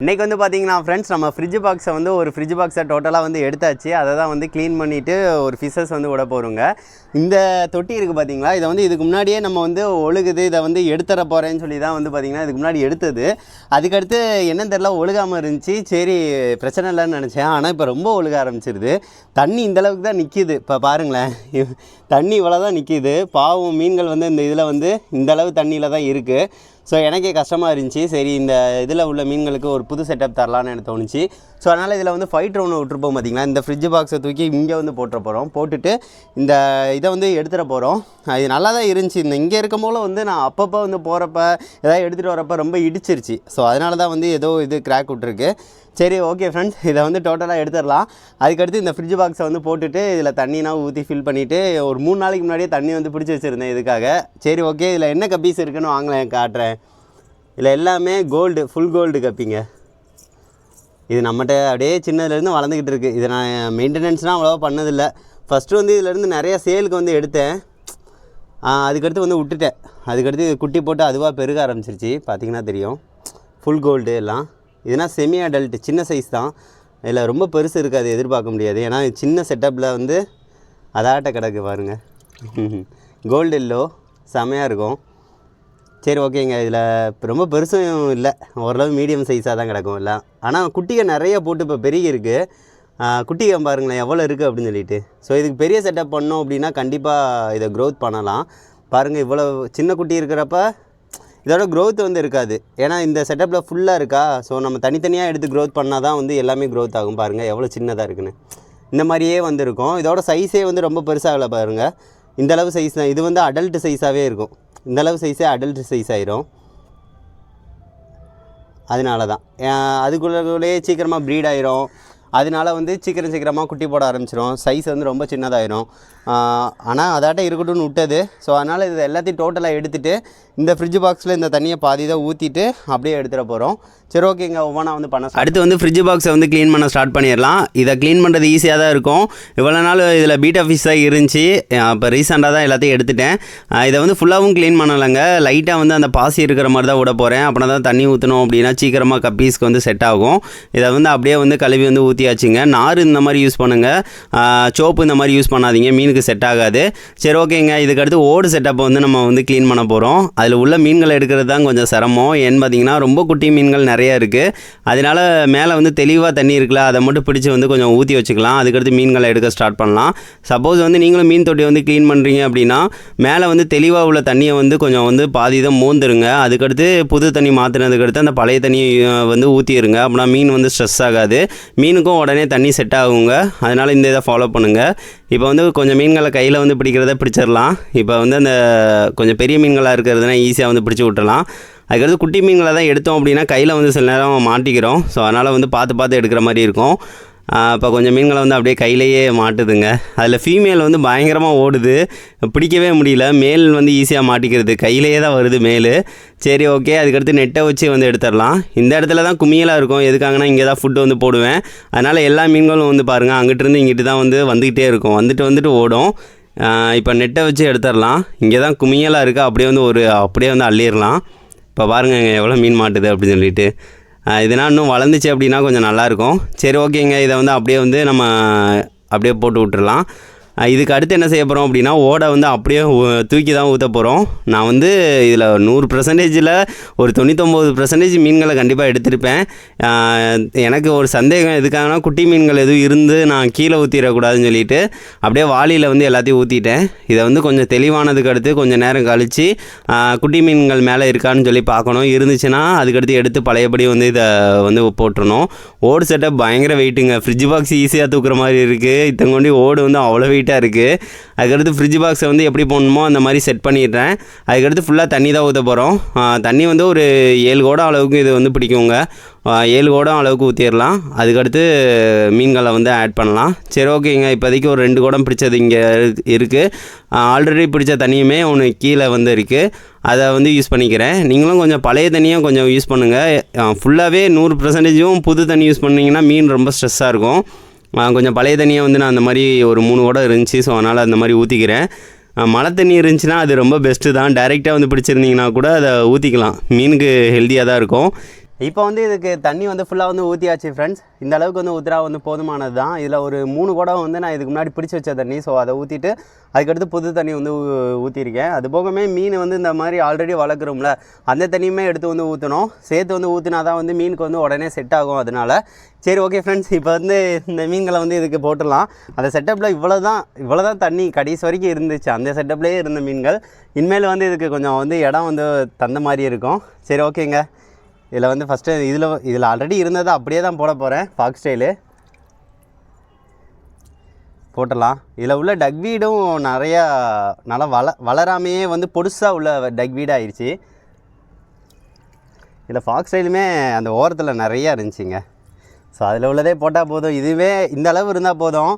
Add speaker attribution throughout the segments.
Speaker 1: இன்றைக்கி வந்து பார்த்தீங்கன்னா ஃப்ரெண்ட்ஸ் நம்ம ஃப்ரிட்ஜ் பாக்ஸை வந்து ஒரு ஃப்ரிட்ஜ் பாக்ஸை டோட்டலாக வந்து எடுத்தாச்சு. அதை தான் வந்து க்ளீன் பண்ணிவிட்டு ஒரு ஃபிஷஸ் வந்து விட போகிறோங்க இந்த தொட்டி இருக்குது பார்த்தீங்களா இதை வந்து இதுக்கு முன்னாடியே நம்ம வந்து ஒழுகுது இதை வந்து எடுத்துற போகிறேன்னு சொல்லி தான் வந்து பார்த்தீங்கன்னா இதுக்கு முன்னாடி எடுத்தது. அதுக்கடுத்து என்னன்னு தெரில ஒழுகாமல் இருந்துச்சு. சரி பிரச்சனை இல்லைன்னு நினச்சேன். ஆனால் இப்போ ரொம்ப ஒழுக ஆரம்பிச்சிருது. தண்ணி இந்த அளவுக்கு தான் நிற்கிது இப்போ பாருங்களேன். இவ்- தண்ணி இவ்வளோ தான் நிற்கிது பாவம் மீன்கள் வந்து இந்த இதில் வந்து இந்த அளவு தண்ணியில் தான் இருக்குது ஸோ எனக்கே கஷ்டமாக இருந்துச்சு. சரி இந்த இதில் உள்ள மீன்களுக்கு ஒரு புது செட்டப் தரலான்னு எனக்கு தோணுச்சு. ஸோ அதனால் இதில் வந்து ஃபைட் ரவுண்ட் விட்டுருப்போம் பார்த்தீங்களா இந்த ஃப்ரிட்ஜ் பாக்ஸை தூக்கி இங்கே வந்து போட்டுற போகிறோம் போட்டுட்டு இந்த இதை வந்து எடுத்துகிட்டு போகிறோம் இது நல்லா தான் இருந்துச்சு. இந்த இங்கே இருக்கும் போல வந்து நான் அப்பப்போ வந்து போகிறப்ப ஏதாவது எடுத்துகிட்டு வரப்போ ரொம்ப இடிச்சிருச்சு. ஸோ அதனால தான் வந்து ஏதோ இது கிராக் விட்ருக்கு சரி ஓகே ஃப்ரெண்ட்ஸ் இதை வந்து டோட்டலாக எடுத்துடலாம். அதுக்கடுத்து இந்த ஃப்ரிட்ஜ் பாக்ஸை வந்து போட்டுட்டு இதில் தண்ணினா ஊற்றி ஃபில் பண்ணிவிட்டு ஒரு மூணு நாளைக்கு முன்னாடியே தண்ணி வந்து பிடிச்சி வச்சுருந்தேன் இதுக்காக. சரி ஓகே இதில் என்ன கப்பீஸ் இருக்குன்னு வாங்கலேன் காட்டுறேன். இதில் எல்லாமே கோல்டு ஃபுல் கோல்டு கப்பிங்க இது நம்மகிட்ட அப்படியே சின்னதுலேருந்து வளர்ந்துக்கிட்டு இருக்குது இதை நான் மெயின்டெனன்ஸ்லாம் அவ்வளோவா பண்ணதில்லை. ஃபஸ்ட்டு வந்து இதிலேருந்து நிறைய சேலுக்கு வந்து எடுத்தேன். அதுக்கடுத்து வந்து விட்டுட்டேன். அதுக்கடுத்து குட்டி போட்டு அதுவாக பெருக ஆரம்பிச்சிருச்சு. பார்த்திங்கன்னா தெரியும். ஃபுல் கோல்டு எல்லாம். இதுனா செமி அடல்ட் சின்ன சைஸ் தான். இதில் ரொம்ப பெருசு இருக்காது எதிர்பார்க்க முடியாது. ஏன்னா சின்ன செட்டப்பில் வந்து அதாட்ட கிடக்கு பாருங்கள் கோல்டு இல்லோ செமையாக இருக்கும். சரி ஓகேங்க இதில் ரொம்ப பெருசும் இல்லை. ஓரளவு மீடியம் சைஸாக தான் கிடக்கும் எல்லாம். ஆனால் குட்டிகள் நிறைய போட்டு இப்போ பெருகி இருக்குது குட்டிகள் பாருங்களேன் எவ்வளோ இருக்குது அப்படின்னு சொல்லிட்டு. ஸோ இதுக்கு பெரிய செட்டப் பண்ணோம் அப்படின்னா கண்டிப்பாக இதை க்ரோத் பண்ணலாம். பாருங்கள் இவ்வளோ சின்ன குட்டி இருக்கிறப்ப இதோட க்ரோத் வந்து இருக்காது. ஏன்னா இந்த செட்டப்பில் ஃபுல்லாக இருக்கா? ஸோ நம்ம தனித்தனியாக எடுத்து க்ரோத் பண்ணால் தான் வந்து எல்லாமே க்ரோத் ஆகும் பாருங்கள் எவ்வளோ சின்னதாக இருக்குன்னு. இந்த மாதிரியே வந்து இருக்கும் இதோட சைஸே வந்து ரொம்ப பெருசாகல பாருங்கள் இந்த அளவு சைஸ் தான். இது வந்து அடல்ட் சைஸாகவே இருக்கும். இந்த அளவு சைஸே அடல்ட் சைஸ் ஆயிரும். அதனால தான் அதுக்குள்ளே சீக்கிரமாக ப்ரீட் ஆயிரும். அதனால வந்து சீக்கிரம் சீக்கிரமாக குட்டி போட ஆரம்பிச்சிடும் சைஸ் வந்து ரொம்ப சின்னதாயிரும். ஆனால் அதாட்ட இருக்கட்டும்னு விட்டது. ஸோ அதனால் இது எல்லாத்தையும் டோட்டலாக எடுத்துகிட்டு இந்த ஃப்ரிட்ஜ் பாக்ஸில் இந்த தண்ணியை பாதி தான் ஊற்றிட்டு அப்படியே எடுத்துகிட்டு போகிறோம் சரி ஓகேங்க ஒவ்வொன்றா வந்து பண்ண அடுத்து வந்து ஃப்ரிட்ஜ் பாக்ஸை வந்து க்ளீன் பண்ண ஸ்டார்ட் பண்ணிடலாம். இதை க்ளீன் பண்ணுறது ஈஸியாக தான் இருக்கும். இவ்வளோ நாள் இதில் பீட் ஆஃபீஸ் தான் இருந்துச்சு. இப்போ ரீசெண்டாக தான் எல்லாத்தையும் எடுத்துட்டேன். இதை வந்து ஃபுல்லாகவும் க்ளீன் பண்ணலைங்க. லைட்டாக வந்து அந்த பாசி இருக்கிற மாதிரி தான் விட போகிறேன் அப்படின்னா தான் தண்ணி ஊற்றணும் அப்படின்னா சீக்கிரமாக கப்பீஸ்க்கு வந்து செட் ஆகும். இதை வந்து அப்படியே வந்து கழுவி வந்து ஊற்றியாச்சுங்க நார் இந்த மாதிரி யூஸ் பண்ணுங்கள் சோப்பு இந்த மாதிரி யூஸ் பண்ணாதீங்க. மீனுக்கு செட் ஆகாது. சரி ஓகேங்க இதுக்கடுத்து ஓடு செட்டப்பை வந்து நம்ம வந்து க்ளீன் பண்ண போகிறோம் அதில் உள்ள மீன்களை எடுக்கிறது தான் கொஞ்சம் சிரமம். ஏன்னு பார்த்தீங்கன்னா ரொம்ப குட்டி மீன்கள் நிறைய நிறையா இருக்குது அதனால மேலே வந்து தெளிவாக தண்ணி இருக்குல்ல அதை மட்டும் பிடிச்சி வந்து கொஞ்சம் ஊற்றி வச்சுக்கலாம். அதுக்கடுத்து மீன்களை எடுக்க ஸ்டார்ட் பண்ணலாம். சப்போஸ் வந்து நீங்களும் மீன் தொட்டி வந்து க்ளீன் பண்ணுறீங்க அப்படின்னா மேலே வந்து தெளிவாக உள்ள தண்ணியை வந்து கொஞ்சம் வந்து பாதி தான் மோந்துருங்க. அதுக்கடுத்து புது தண்ணி மாற்றினதுக்கடுத்து அந்த பழைய தண்ணியை வந்து ஊற்றிடுங்க அப்படின்னா மீன் வந்து ஸ்ட்ரெஸ் ஆகாது. மீனுக்கும் உடனே தண்ணி செட் ஆகுங்க. அதனால் இந்த இதை ஃபாலோ பண்ணுங்கள் இப்போ வந்து கொஞ்சம் மீன்களை கையில் வந்து பிடிக்கிறத பிடிச்சிடலாம். இப்போ வந்து அந்த கொஞ்சம் பெரிய மீன்களாக இருக்கிறதுனா ஈஸியாக வந்து பிடிச்சி விட்டுறலாம். அதுக்கடுத்து குட்டி மீன்களை தான் எடுத்தோம் அப்படின்னா கையில் வந்து சில நேரம் மாட்டிக்கிறோம். ஸோ அதனால் வந்து பார்த்து பார்த்து எடுக்கிற மாதிரி இருக்கும். இப்போ கொஞ்சம் மீன்களை வந்து அப்படியே கையிலேயே மாட்டுதுங்க. அதில் ஃபீமேல் வந்து பயங்கரமாக ஓடுது. பிடிக்கவே முடியல. மேல் வந்து ஈஸியாக மாட்டிக்கிறது. கையிலேயே தான் வருது மேல். சரி ஓகே அதுக்கடுத்து நெட்டை வச்சு வந்து எடுத்துடலாம். இந்த இடத்துல தான் குமியலாக இருக்கும். எதுக்காகனா இங்கே தான் ஃபுட்டு வந்து போடுவேன். அதனால் எல்லா மீன்களும் வந்து பாருங்கள் அங்கிட்டிருந்து இங்கிட்டு தான் வந்து வந்துக்கிட்டே இருக்கும். வந்துட்டு வந்துட்டு ஓடும். இப்போ நெட்டை வச்சு எடுத்துடலாம். இங்கே தான் குமியலாக இருக்குது அப்படியே வந்து ஒரு அப்படியே வந்து அள்ளிடலாம். இப்போ பாருங்கள் எவ்வளோ மீன் மாட்டுது அப்படின்னு சொல்லிட்டு. இதனால் இதெல்லாம் இன்னும் வளர்ந்துச்சு அப்படின்னா கொஞ்சம் நல்லாயிருக்கும் சரி ஓகேங்க. இதை வந்து அப்படியே வந்து நம்ம அப்படியே போட்டு விட்டுறலாம். இதுக்கு அடுத்து என்ன செய்ய போகிறோம் அப்படின்னா ஓடை வந்து அப்படியே ஊ- தூக்கி தான் ஊற்ற போகிறோம் நான் வந்து இதில் நூறு பர்சன்டேஜில் ஒரு தொண்ணூத்தொம்பது பர்சன்டேஜ் மீன்களை கண்டிப்பாக எடுத்திருப்பேன். எனக்கு ஒரு சந்தேகம் எதுக்காகனா குட்டி மீன்கள் எதுவும் இருந்து நான் கீழே ஊற்றிடக்கூடாதுன்னு சொல்லிட்டு அப்படியே வாளியில் வந்து எல்லாத்தையும் ஊற்றிட்டேன் இதை வந்து கொஞ்சம் தெளிவானதுக்கு அடுத்து கொஞ்சம் நேரம் கழித்து குட்டி மீன்கள் மேலே இருக்கான்னு சொல்லி பார்க்கணும். இருந்துச்சுன்னா அதுக்கடுத்து எடுத்து பழையபடி வந்து இதை வந்து போட்டுருணும் ஓடு செட்டப் பயங்கர வெயிட்டுங்க ஃப்ரிட்ஜ் பாக்ஸ் ஈஸியாக தூக்குற மாதிரி இருக்குது இத்தங்கொண்டி ஓடு வந்து அவ்வளோ வெயிட் வெயிட்டாக இருக்குது அதுக்கடுத்து ஃப்ரிட்ஜ் பாக்ஸை வந்து எப்படி போடணுமோ அந்த மாதிரி செட் பண்ணிடுறேன். அதுக்கடுத்து ஃபுல்லாக தண்ணி தான் ஊற்ற போகிறோம் தண்ணி வந்து ஒரு ஏழு கோடம் அளவுக்கு இது வந்து பிடிக்குங்க. ஏழு கோடம் அளவுக்கு ஊற்றிடலாம் அதுக்கடுத்து மீன்களை வந்து ஆட் பண்ணலாம். சரி ஓகேங்க. இப்போதைக்கு ஒரு ரெண்டு குடம் பிடிச்சது இங்கே இருக்குது ஆல்ரெடி பிடிச்ச தண்ணியுமே ஒன்று கீழே வந்து இருக்குது அதை வந்து யூஸ் பண்ணிக்கிறேன். நீங்களும் கொஞ்சம் பழைய தண்ணியும் கொஞ்சம் யூஸ் பண்ணுங்கள் ஃபுல்லாகவே நூறு பர்சன்டேஜும் புது தண்ணி யூஸ் பண்ணிங்கன்னா மீன் ரொம்ப ஸ்ட்ரெஸ்ஸாக இருக்கும். கொஞ்சம் பழைய தண்ணியை வந்து நான் அந்த மாதிரி ஒரு மூணு குடம் இருந்துச்சு ஸோ அதனால் அந்த மாதிரி ஊற்றிக்கிறேன் மழை தண்ணி இருந்துச்சுன்னா அது ரொம்ப பெஸ்ட்டு தான். டைரெக்டாக வந்து பிடிச்சிருந்தீங்கன்னா கூட அதை ஊற்றிக்கலாம் மீனுக்கு ஹெல்த்தியாக தான் இருக்கும். இப்போ வந்து இதுக்கு தண்ணி வந்து ஃபுல்லாக வந்து ஊற்றியாச்சு ஃப்ரெண்ட்ஸ் இந்த அளவுக்கு வந்து ஊற்றுறா வந்து போதுமானது தான் இதில் ஒரு மூணு குடம் வந்து நான் இதுக்கு முன்னாடி பிடிச்சி வச்ச தண்ணி ஸோ அதை ஊற்றிட்டு அதுக்கடுத்து புது தண்ணி வந்து ஊ- ஊற்றிருக்கேன் அது போகமே மீன் வந்து இந்த மாதிரி ஆல்ரெடி வளர்க்குறோம்ல அந்த தண்ணியுமே எடுத்து வந்து ஊற்றணும் சேர்த்து வந்து ஊற்றினா தான் வந்து மீனுக்கு வந்து உடனே செட் ஆகும் அதனால. சரி ஓகே ஃப்ரெண்ட்ஸ் இப்போ வந்து இந்த மீன்களை வந்து இதுக்கு போட்டுடலாம். அந்த செட்டப்பில் இவ்வளோ தான் இவ்வளோ தான் தண்ணி கடைசி வரைக்கும் இருந்துச்சு. அந்த செட்டப்லேயே இருந்த மீன்கள். இனிமேல் வந்து இதுக்கு கொஞ்சம் வந்து இடம் வந்து தந்த மாதிரி இருக்கும். சரி ஓகேங்க இதில் வந்து ஃபஸ்ட்டு இதில் இதில் ஆல்ரெடி இருந்ததை அப்படியே தான் போட போகிறேன் ஃபாக் ஸ்டைலு போட்டலாம் இதில் உள்ள டக்வீடும் நிறையா நல்லா வள வளராமையே வந்து பொடுசாக உள்ள டக்வீட் ஆயிடுச்சு. இதில் ஃபாக் ஸ்டைலுமே அந்த ஓரத்தில் நிறையா இருந்துச்சுங்க. ஸோ அதில் உள்ளதே போட்டால் போதும். இதுவே இந்த அளவு இருந்தால் போதும்.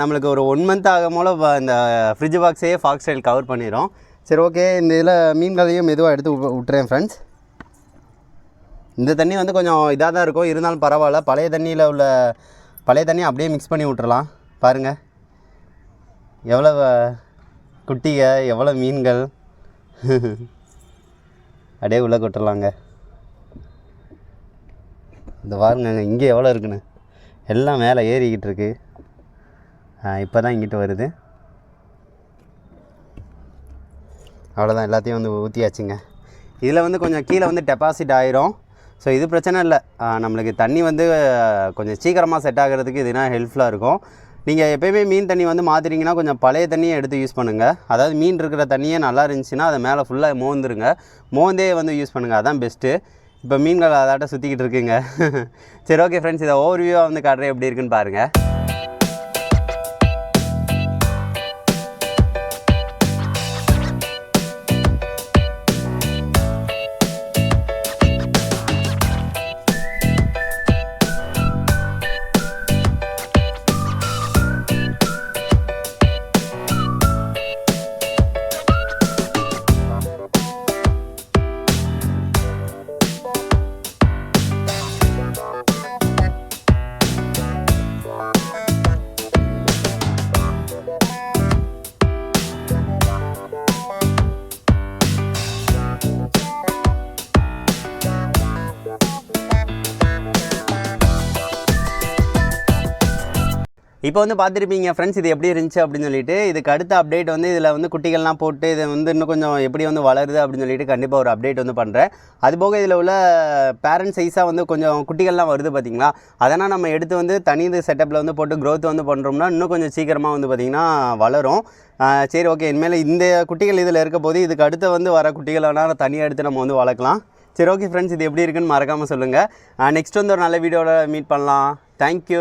Speaker 1: நம்மளுக்கு ஒரு ஒன் மந்த் ஆகும் போல் இந்த ஃப்ரிட்ஜ் பாக்ஸையே ஃபாக் ஸ்டைல் கவர் பண்ணிடும் சரி ஓகே இந்த இதில் மீன்களையும் மெதுவாக எடுத்து விட்டுறேன் ஃப்ரெண்ட்ஸ் இந்த தண்ணி வந்து கொஞ்சம் இதாக தான் இருக்கும். இருந்தாலும் பரவாயில்ல. பழைய தண்ணியில் உள்ள பழைய தண்ணி அப்படியே மிக்ஸ் பண்ணி விட்டுறலாம். பாருங்கள் எவ்வளோ குட்டிக எவ்வளோ மீன்கள். அப்படியே உள்ளே கொட்டுறலாங்க. இந்த பாருங்க இங்கே எவ்வளோ இருக்குன்னு. எல்லாம் மேலே ஏறிக்கிட்டு இருக்கு. இப்போ தான் இங்கிட்டு வருது. அவ்வளோதான் எல்லாத்தையும் வந்து ஊற்றியாச்சுங்க இதில் வந்து கொஞ்சம் கீழே வந்து டெபாசிட் ஆயிரும். ஸோ இது பிரச்சனை இல்லை. நம்மளுக்கு தண்ணி வந்து கொஞ்சம் சீக்கிரமாக செட் ஆகிறதுக்கு இதுனா ஹெல்ப்ஃபுல்லாக இருக்கும். நீங்கள் எப்போயுமே மீன் தண்ணி வந்து மாற்றுறீங்கன்னா கொஞ்சம் பழைய தண்ணியை எடுத்து யூஸ் பண்ணுங்கள் அதாவது மீன் இருக்கிற தண்ணியே நல்லா இருந்துச்சுன்னா அதை மேலே ஃபுல்லாக மோந்துருங்க. மோந்தே வந்து யூஸ் பண்ணுங்கள் அதான் பெஸ்ட்டு இப்போ மீன்கள் அதாட்ட சுற்றிக்கிட்டு இருக்குங்க. சரி ஓகே ஃப்ரெண்ட்ஸ் இதை ஓவர்வியூவாக வந்து காட்டுறேன். எப்படி இருக்குன்னு பாருங்கள் இப்போ வந்து பார்த்துருப்பீங்க ஃப்ரெண்ட்ஸ் இது எப்படி இருந்துச்சு அப்படின்னு சொல்லிட்டு இதுக்கு அடுத்த அப்டேட் வந்து இதில் வந்து குட்டிகள்லாம் போட்டு இது வந்து இன்னும் கொஞ்சம் எப்படி வந்து வளருது அப்படின்னு சொல்லிட்டு கண்டிப்பாக ஒரு அப்டேட் வந்து பண்ணுறேன் அது போக இதில் உள்ள பேரண்ட் சைஸாக வந்து கொஞ்சம் குட்டிகள்லாம் வருது பார்த்தீங்களா அதனால் நம்ம எடுத்து வந்து தனி இது செட்டப்பில் வந்து போட்டு க்ரோத் வந்து பண்ணுறோம்னா இன்னும் கொஞ்சம் சீக்கிரமாக வந்து பார்த்திங்கன்னா வளரும். சரி ஓகே இனிமேல் இந்த குட்டிகள் இதில் இருக்க போது இதுக்கு அடுத்து வந்து வர குட்டிகள் வேணால் தனியாக எடுத்து நம்ம வந்து வளர்க்கலாம். சரி ஓகே ஃப்ரெண்ட்ஸ் இது எப்படி இருக்குன்னு மறக்காமல் சொல்லுங்கள் நெக்ஸ்ட் வந்து ஒரு நல்ல வீடியோவில் மீட் பண்ணலாம். தேங்க்யூ